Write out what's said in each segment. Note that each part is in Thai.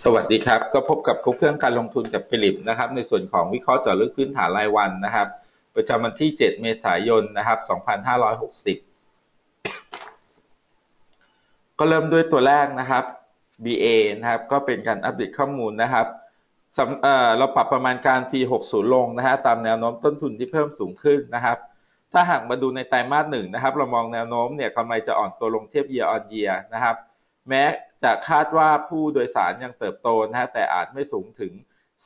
สวัสดีครับ ก็พบกับครูเพื่อนการลงทุนกับฟิลิปนะครับ ในส่วนของวิเคราะห์เจาะลึกพื้นฐานรายวันนะครับ ประจำวันที่ 7 เมษายนนะครับ 2560 ก็เริ่มด้วยตัวแรกนะครับ BA นะครับ ก็เป็นการอัปเดตข้อมูลนะครับเเราปรับประมาณการปี60 ลงนะฮะตามแนวโน้มต้นทุนที่เพิ่มสูงขึ้นนะครับ ถ้าหากมาดูในไตรมาสหนึ่งนะครับ เรามองแนวโน้มเนี่ยกำไรจะอ่อนตัวลงเทียบ year on year นะครับ แม้จะคาดว่าผู้โดยสารยังเติบโตนะฮะแต่อาจไม่สูงถึง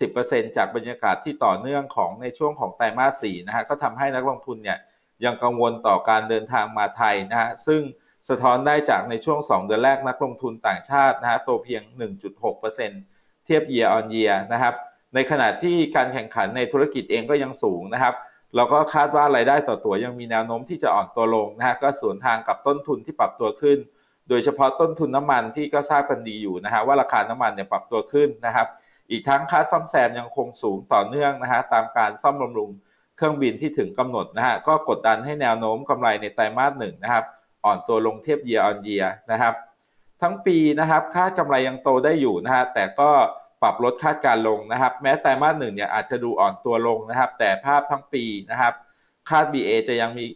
10%จากบรรยากาศที่ต่อเนื่องของในช่วงของไตรมาส4นะฮะก็ทำให้นักลงทุนเนี่ยยังกังวลต่อการเดินทางมาไทยนะฮะซึ่งสะท้อนได้จากในช่วง 2 เดือนแรกนักลงทุนต่างชาตินะฮะโตเพียง 1.6%เทียบ year on year นะครับในขณะที่การแข่งขันในธุรกิจเองก็ยังสูงนะครับเราก็คาดว่ารายได้ต่อตัวยังมีแนวโน้มที่จะอ่อนตัวลงนะฮะก็สวนทางกับต้นทุนที่ปรับตัวขึ้น โดยเฉพาะต้นทุนน้ำมันที่ก็ทราบกันดีอยู่นะฮะว่าราคาน้ำมันเนี่ยปรับตัวขึ้นนะครับ อีกทั้งค่าซ่อมแซมยังคงสูงต่อเนื่องนะฮะตามการซ่อมบำรุงเครื่องบินที่ถึงกำหนดนะฮะก็กดดันให้แนวโน้มกำไรในไตรมาสหนึ่งนะครับ อ่อนตัวลงเทียบ year on year นะครับ ทั้งปีนะครับคาดกำไรยังโตได้อยู่นะฮะแต่ก็ปรับลดคาดการลงนะครับ แม้ไตรมาสหนึ่งเนี่ยอาจจะดูอ่อนตัวลงนะครับ แต่ภาพทั้งปีนะครับ คาด BA จะยังมี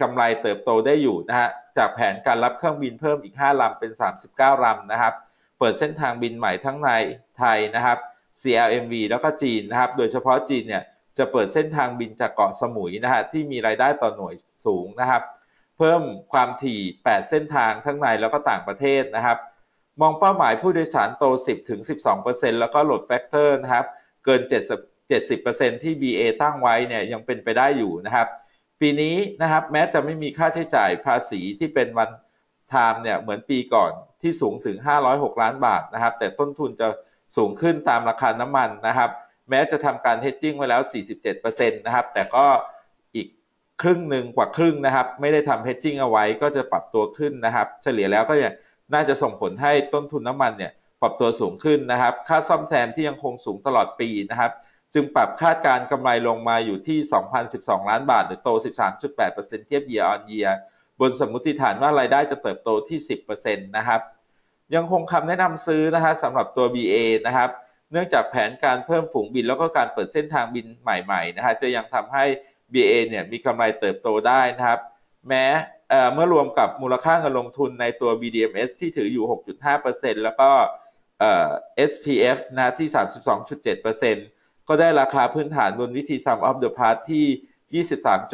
กำไรเติบโตได้อยู่นะฮะ จากแผนการรับเครื่องบินเพิ่มอีก 5 ลำเป็น 39 ลำนะครับ เปิดเส้นทางบินใหม่ทั้งในไทยนะครับ CLMV แล้วก็จีนนะครับ โดยเฉพาะจีนเนี่ยจะเปิดเส้นทางบินจากเกาะสมุยนะฮะที่มีรายได้ต่อหน่วยสูงนะครับ เพิ่มความถี่ 8 เส้นทางทั้งในแล้วก็ต่างประเทศนะครับ มองเป้าหมายผู้โดยสารโต 10-12%แล้วก็โหลดแฟกเตอร์นะครับ เกิน 70%ที่ BA ตั้งไว้เนี่ยยังเป็นไปได้อยู่นะครับ ปีนี้นะครับ แม้จะไม่มีค่าใช้จ่ายภาษีที่เป็นวันไทม์เนี่ยเหมือนปีก่อนที่สูงถึง 506 ล้านบาทนะครับ แต่ต้นทุนจะสูงขึ้นตามราคาน้ำมันนะครับ แม้จะทำการเฮดจิ้งไว้แล้ว 47%นะครับ แต่ก็อีกครึ่งหนึ่งกว่าครึ่งนะครับ ไม่ได้ทำเฮดจิ้งเอาไว้ก็จะปรับตัวขึ้นนะครับ เฉลี่ยแล้วก็น่าจะส่งผลให้ต้นทุนน้ำมันเนี่ยปรับตัวสูงขึ้นนะครับ ค่าซ่อมแซมที่ยังคงสูงตลอดปีนะครับ จึงปรับคาดการกำไรลงมาอยู่ที่ 2,012 ล้านบาท หรือโต 13.8%เทียบ year on year บนสมมติฐานว่ารายได้จะเติบโตที่ 10%นะครับ ยังคงคำแนะนำซื้อนะฮะสำหรับตัว BA นะครับ เนื่องจากแผนการเพิ่มฝูงบินแล้วก็การเปิดเส้นทางบินใหม่ๆนะฮะจะยังทำให้ BA เนี่ยมีกำไรเติบโตได้นะครับ แม้เมื่อรวมกับมูลค่าเงินลงทุนในตัว BDMs ที่ถืออยู่ 6.5%แล้วก็ SPF นะที่ 32.7% ก็ได้ราคาพื้นฐานบนวิธี sum of the parts ที่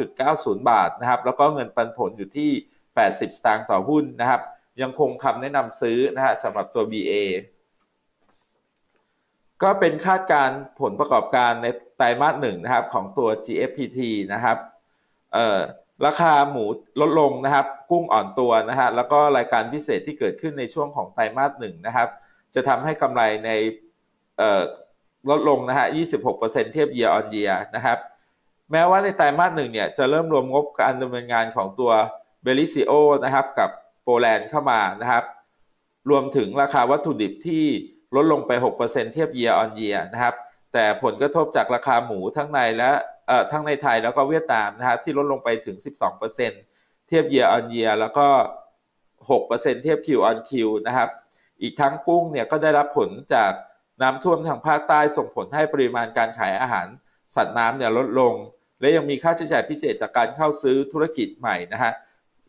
23.90 บาทนะครับ แล้วก็เงินปันผลอยู่ที่ 80 สตางค์ต่อหุ้นนะครับ ยังคงคำแนะนำซื้อนะฮะสำหรับตัว BA ก็เป็นคาดการผลประกอบการในไตรมาสหนึ่งนะครับของตัว GFPT นะครับราคาหมูลดลงนะครับ กุ้งอ่อนตัวนะฮะแล้วก็รายการพิเศษที่เกิดขึ้นในช่วงของไตรมาสหนึ่งนะครับ จะทำให้กำไรใน ลดลงนะฮะ 26%เทียบ year on year นะครับ แม้ว่าในไตรมาสหนึ่งเนี่ยจะเริ่มรวมงบการดำเนินงานของตัว b e l i c i o นะครับกับโปแลนด์เข้ามานะครับ รวมถึงราคาวัตถุดิบที่ลดลงไป 6%เทียบ year on year นะครับ แต่ผลกระทบจากราคาหมูทั้งในและเอ่อทั้งในไทยแล้วก็เวียดนามนะฮะที่ลดลงไปถึง 12%เทียบ year on year แล้วก็ 6%เทียบ Q on Q นะครับ อีกทั้งกุ้งเนี่ยก็ได้รับผลจาก น้ำท่วมทางภาคใต้ส่งผลให้ปริมาณการขายอาหาร สัตว์น้ำเนี่ยลดลง และยังมีค่าใช้จ่ายพิเศษจากการเข้าซื้อธุรกิจใหม่นะฮะ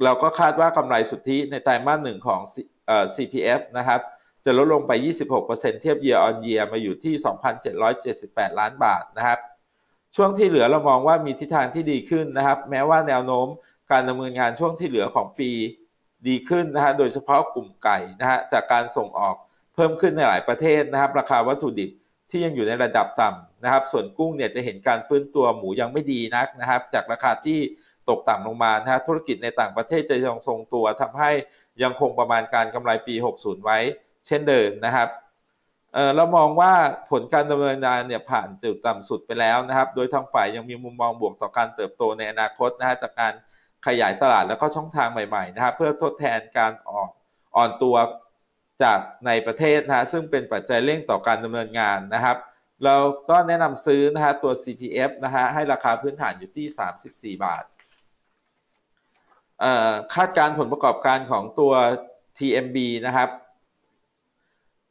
เราก็คาดว่ากำไรสุทธิในไตรมาสหนึ่งของ CPF นะครับจะลดลงไป 26%เทียบ year on year มาอยู่ที่ 2,778 ล้านบาทนะครับช่วงที่เหลือเรามองว่ามีทิศทางที่ดีขึ้นนะครับ แม้ว่าแนวโน้มการดำเนินงานช่วงที่เหลือของปีดีขึ้นนะฮะโดยเฉพาะกลุ่มไก่นะฮะจากการส่งออก เพิ่มขึ้นในหลายประเทศนะครับ ราคาวัตถุดิบที่ยังอยู่ในระดับต่ำนะครับ ส่วนกุ้งเนี่ยจะเห็นการฟื้นตัวหมูยังไม่ดีนักนะครับ จากราคาที่ตกต่ำลงมานะฮะธุรกิจในต่างประเทศจะยังทรงตัวทำให้ยังคงประมาณการกำไรปี 60 ไว้ เช่นเดิมนะครับเเรามองว่าผลการดำเนินงานเนี่ยผ่านจุดต่ำสุดไปแล้วนะครับ โดยทางฝ่ายยังมีมุมมองบวกต่อการเติบโตในอนาคตนะฮะจากการขยายตลาดแล้วก็ช่องทางใหม่ๆนะครับเพื่อทดแทนการออกอ่อนตัว จากในประเทศนะฮะซึ่งเป็นปัจจัยเร่งต่อการดำเนินงานนะครับ เราก็แนะนำซื้อนะฮะตัว CPF นะฮะให้ราคาพื้นฐานอยู่ที่ 34 บาทคาดการผลประกอบการของตัว TMB นะครับ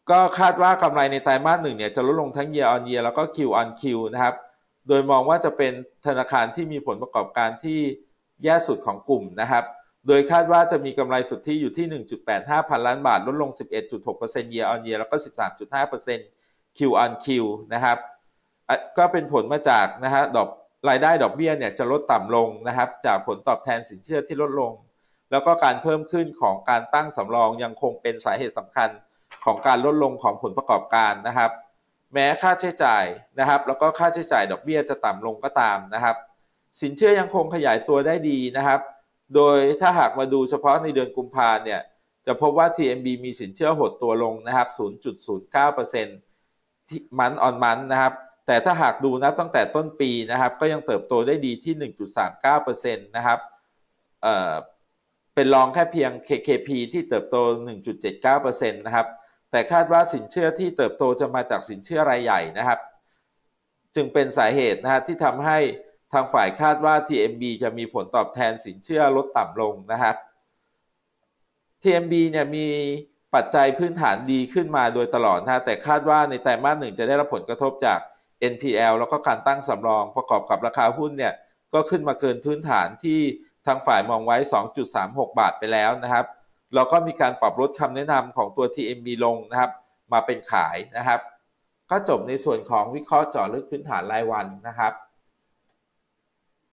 ก็คาดว่ากำไรในไตรมาสหนึ่งเนี่ยจะลดลงทั้ง year on year แล้วก็ Q on Q นะครับ โดยมองว่าจะเป็นธนาคารที่มีผลประกอบการที่แย่สุดของกลุ่มนะครับ โดยคาดว่าจะมีกำไรสุทธิอยู่ที่ 1.85 พันล้านบาท ลดลง 11.6% year on year แล้วก็ 13.5% Q on Q นะครับ ก็เป็นผลมาจากนะฮะดอกรายได้ดอกเบี้ยเนี่ยจะลดต่ำลงนะครับ จากผลตอบแทนสินเชื่อที่ลดลง แล้วก็การเพิ่มขึ้นของการตั้งสำรองยังคงเป็นสาเหตุสำคัญของการลดลงของผลประกอบการนะครับ แม้ค่าใช้จ่ายนะครับ แล้วก็ค่าใช้จ่ายดอกเบี้ยจะต่ำลงก็ตามนะครับ สินเชื่อยังคงขยายตัวได้ดีนะครับ โดยถ้าหากมาดูเฉพาะในเดือนกุมภาเนี่ย จะพบว่า TMB มีสินเชื่อหดตัวลงนะครับ 0.09%ที่มันออนมันนะครับ แต่ถ้าหากดูนะตั้งแต่ต้นปีนะครับ ก็ยังเติบโตได้ดีที่ 1.39%นะครับเอ่อเป็นรองแค่เพียง KKP ที่เติบโต 1.79%นะครับ แต่คาดว่าสินเชื่อที่เติบโตจะมาจากสินเชื่อรายใหญ่นะครับ จึงเป็นสาเหตุนะฮะที่ทำให้ ทางฝ่ายคาดว่า TMB จะมีผลตอบแทนสินเชื่อลดต่ำลงนะครับ TMB เนี่ยมีปัจจัยพื้นฐานดีขึ้นมาโดยตลอดนะแต่คาดว่าในไตรมาสหนึ่งจะได้รับผลกระทบจาก NPL แล้วก็การตั้งสำรองประกอบกับราคาหุ้นเนี่ยก็ขึ้นมาเกินพื้นฐานที่ทางฝ่ายมองไว้ 2.36 บาทไปแล้วนะครับแล้วก็มีการปรับลดคำแนะนำของตัว TMB ลงนะครับ มาเป็นขายนะครับ ก็จบในส่วนของวิเคราะห์เจาะลึกพื้นฐานรายวันนะครับ